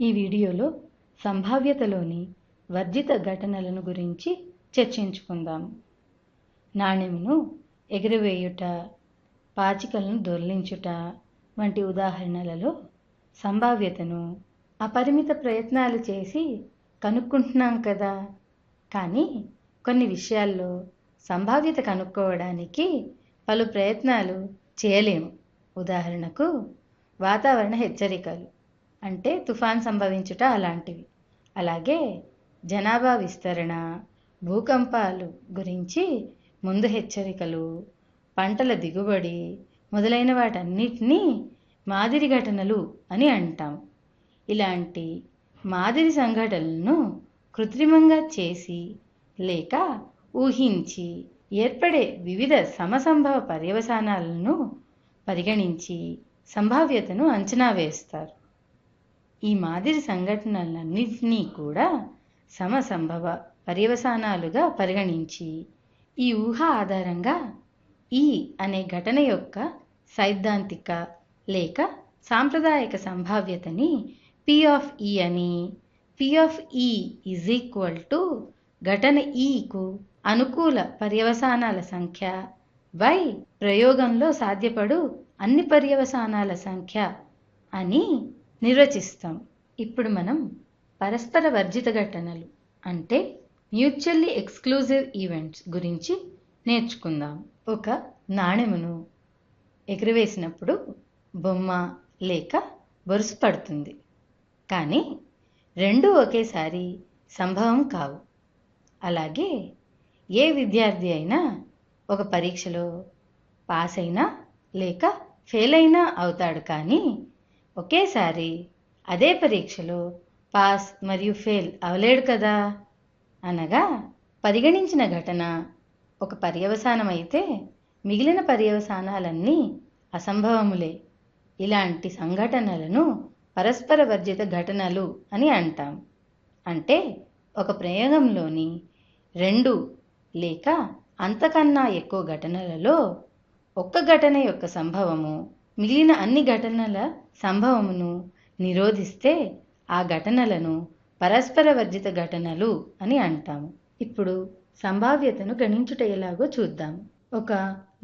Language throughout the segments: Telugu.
ఈ వీడియోలో సంభావ్యతలోని వర్జిత ఘటనలను గురించి చర్చించుకుందాం. నాణెమును ఎగురవేయుట పాచికలను దొర్లించుట వంటి ఉదాహరణలలో సంభావ్యతను అపరిమిత ప్రయత్నాలు చేసి కనుక్కుంటున్నాం కదా. కానీ కొన్ని విషయాల్లో సంభావ్యత కనుక్కోవడానికి పలు ప్రయత్నాలు చేయలేము. ఉదాహరణకు వాతావరణ హెచ్చరికలు. అంటే తుఫాన్ సంభవించుట అలాంటివి. అలాగే జనాభా విస్తరణ భూకంపాలు గురించి ముందు హెచ్చరికలు పంటల దిగుబడి మొదలైన వాటన్నిటినీ మాదిరి ఘటనలు అని అంటాం. ఇలాంటి మాదిరి సంఘటనలను కృత్రిమంగా చేసి లేక ఊహించి ఏర్పడే వివిధ సమసంభవ పర్యవసానాలను పరిగణించి సంభావ్యతను అంచనా వేస్తారు. ఈ మాదిరి సంఘటనలన్నింటినీ కూడా సమసంభవ పర్యవసానాలుగా పరిగణించి ఈ ఊహ ఆధారంగా ఈ అనే ఘటన యొక్క సైద్ధాంతిక లేక సాంప్రదాయక సంభావ్యతని పి ఆఫ్ ఈ అని P of E is equal to ఘటన e ఈకు అనుకూల పర్యవసానాల సంఖ్య బై ప్రయోగంలో సాధ్యపడు అన్ని పర్యవసానాల సంఖ్య అని నిర్వచిస్తాం. ఇప్పుడు మనం పరస్పర వర్జిత ఘటనలు అంటే మ్యూచువల్లీ ఎక్స్క్లూజివ్ ఈవెంట్స్ గురించి నేర్చుకుందాం. ఒక నాణెమును ఎగురవేసినప్పుడు బొమ్మ లేక బొరుసు పడుతుంది. కానీ రెండూ ఒకేసారి సంభవం కావు. అలాగే ఏ విద్యార్థి అయినా ఒక పరీక్షలో పాస్ అయినా లేక ఫెయిల్ అయినా అవుతాడు కానీ ఒకేసారి అదే పరీక్షలో పాస్ మరియు ఫెయిల్ అవలేడు కదా? అనగా పరిగణించిన ఘటన ఒక పర్యవసానమైతే మిగిలిన పర్యవసానాలన్నీ అసంభవములే. ఇలాంటి సంఘటనలను పరస్పర వర్జిత ఘటనలు అని అంటాం. అంటే ఒక ప్రయోగంలోని రెండు లేక అంతకన్నా ఎక్కువ ఘటనలలో ఒక్క ఘటన యొక్క సంభవము మిగిలిన అన్ని ఘటనల సంభవమును నిరోధిస్తే ఆ ఘటనలను పరస్పర వర్జిత ఘటనలు అని అంటాము. ఇప్పుడు సంభావ్యతను గణించుట ఎలాగో చూద్దాం. ఒక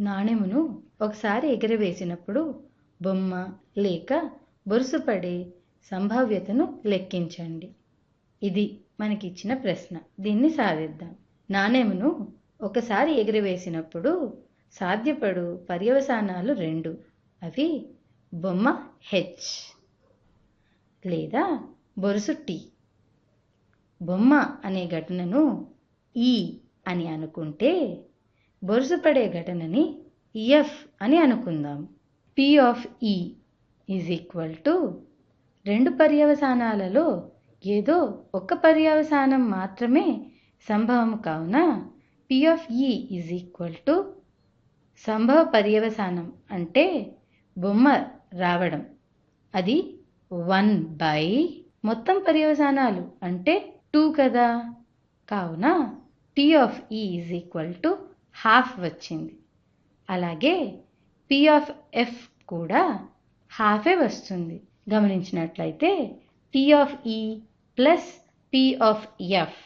నాణెమును ఒకసారి ఎగరవేసినప్పుడు బొమ్మ లేక బొరుసుపడే సంభావ్యతను లెక్కించండి. ఇది మనకిచ్చిన ప్రశ్న. దీన్ని సాధిద్దాం. నాణెమును ఒకసారి ఎగురవేసినప్పుడు సాధ్యపడు పర్యవసానాలు రెండు. అవి బొమ్మ హెచ్. లేదా బొరుసు టీ. బొమ్మ అనే ఘటనను ఈ అని అనుకుంటే బొరుసు పడే ఘటనని ఎఫ్ అని అనుకుందాం. P of E is equal to రెండు పర్యవసానాలలో ఏదో ఒక పర్యవసానం మాత్రమే సంభవం కావున P of E is equal to సంభవ పర్యవసానం అంటే బొమ్మ రావడం. అది వన్ బై మొత్తం పర్యవసానాలు అంటే టూ కదా. కావున T of E is equal to half వచ్చింది. అలాగే పి ఆఫ్ ఎఫ్ కూడా హాఫే వస్తుంది. గమనించినట్లయితే T of e E plus P of F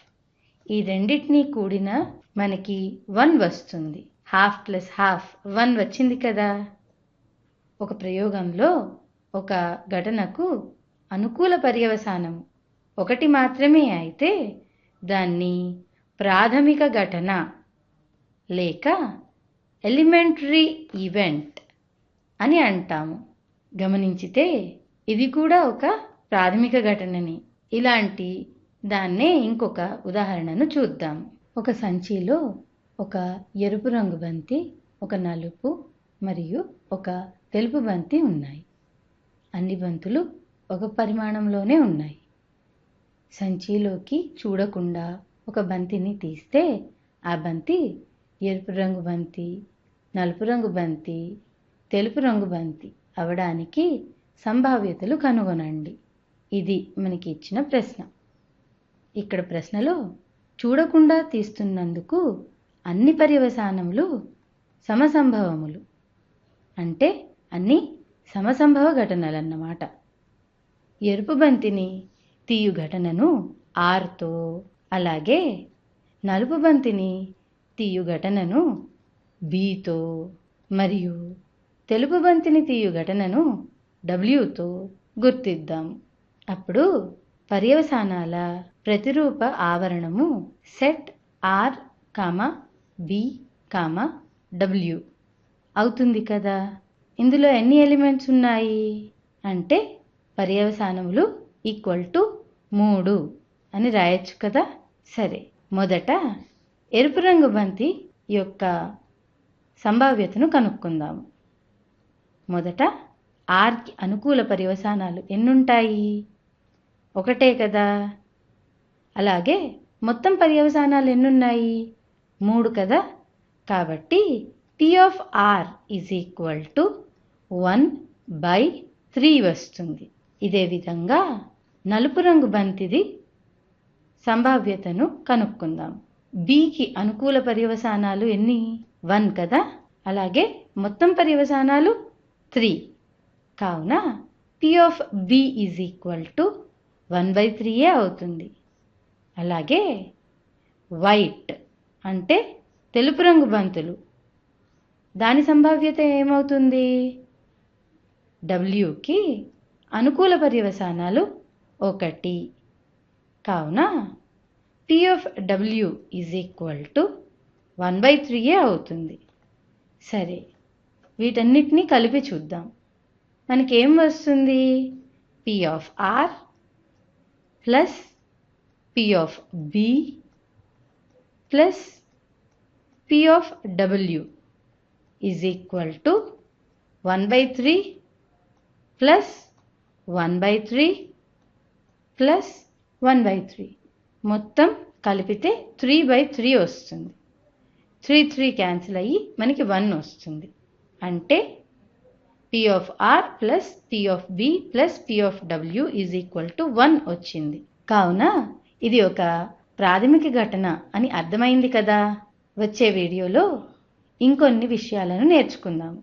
E రెండింటినీ కూడిన మనకి వన్ వస్తుంది. హాఫ్ ప్లస్ హాఫ్ వన్ వచ్చింది కదా. ఒక ప్రయోగంలో ఒక ఘటనకు అనుకూల పర్యవసానం ఒకటి మాత్రమే అయితే దాన్ని ప్రాథమిక ఘటన లేక ఎలిమెంటరీ ఈవెంట్ అని అంటాము. గమనించితే ఇది కూడా ఒక ప్రాథమిక ఘటనని. ఇలాంటి దాన్నే ఇంకొక ఉదాహరణను చూద్దాం. ఒక సంచిలో ఒక ఎరుపు రంగు బంతి ఒక నలుపు మరియు ఒక తెలుపు బంతి ఉన్నాయి. అన్ని బంతులు ఒక పరిమాణంలోనే ఉన్నాయి. సంచిలోకి చూడకుండా ఒక బంతిని తీస్తే ఆ బంతి ఎరుపు రంగు బంతి నలుపు రంగు బంతి తెలుపు రంగు బంతి అవడానికి సంభావ్యతలు కనుగొనండి. ఇది మనకి ఇచ్చిన ప్రశ్న. ఇక్కడ ప్రశ్నలో చూడకుండా తీస్తున్నందుకు అన్ని పర్యవసానములు సమసంభవములు. అంటే అన్ని సమసంభవ ఘటనలన్నమాట. ఎరుపు బంతిని తీయు ఘటనను ఆర్తో అలాగే నలుపు బంతిని తీయు ఘటనను బీతో మరియు తెలుపు బంతిని తీయు ఘటనను డబ్ల్యూతో గుర్తిద్దాం. అప్పుడు పర్యవసానాల ప్రతిరూప ఆవరణము set R comma B comma W. అవుతుంది కదా? ఇందులో ఎన్ని ఎలిమెంట్స్ ఉన్నాయి? అంటే పర్యవసానములు ఈక్వల్ టు మూడు అని రాయొచ్చు కదా? సరే మొదట ఎరుపు రంగు బంతి యొక్క సంభావ్యతను కనుక్కుందాము మొదట ఆర్కి అనుకూల పర్యవసానాలు ఎన్నుంటాయి? ఒకటే కదా? అలాగే మొత్తం పర్యవసానాలు ఎన్నున్నాయి? మూడు కదా? కాబట్టి P of R is equal to one by three వస్తుంది. ఇదే విధంగా నలుపు రంగు బంతిది సంభావ్యతను కనుక్కుందాం. బికి అనుకూల పర్యవసానాలు ఎన్ని? వన్ కదా? అలాగే మొత్తం పర్యవసానాలు త్రీ కావున P of B is equal to one by త్రీయే అవుతుంది. అలాగే వైట్ అంటే తెలుపు రంగు బంతులు. దాని సంభావ్యత ఏమవుతుంది? డబ్ల్యూకి అనుకూల పర్యవసానాలు ఒకటి. కావున P of W is equal to one by త్రీయే అవుతుంది. సరే వీటన్నిటినీ కలిపి చూద్దాం. మనకేం వస్తుంది? P of R plus P of B plus P of W is equal to one by three plus one by three plus one by three మొత్తం కలిపితే త్రీ బై త్రీ వస్తుంది. త్రీ త్రీ క్యాన్సిల్ అయ్యి మనకి వన్ వస్తుంది. అంటే P of R plus P of B plus P of W is equal to one వచ్చింది. కావున ఇది ఒక ప్రాథమిక ఘటన అని అర్థమైంది కదా. వచ్చే వీడియోలో ఇంకొన్ని విషయాలను నేర్చుకుందాం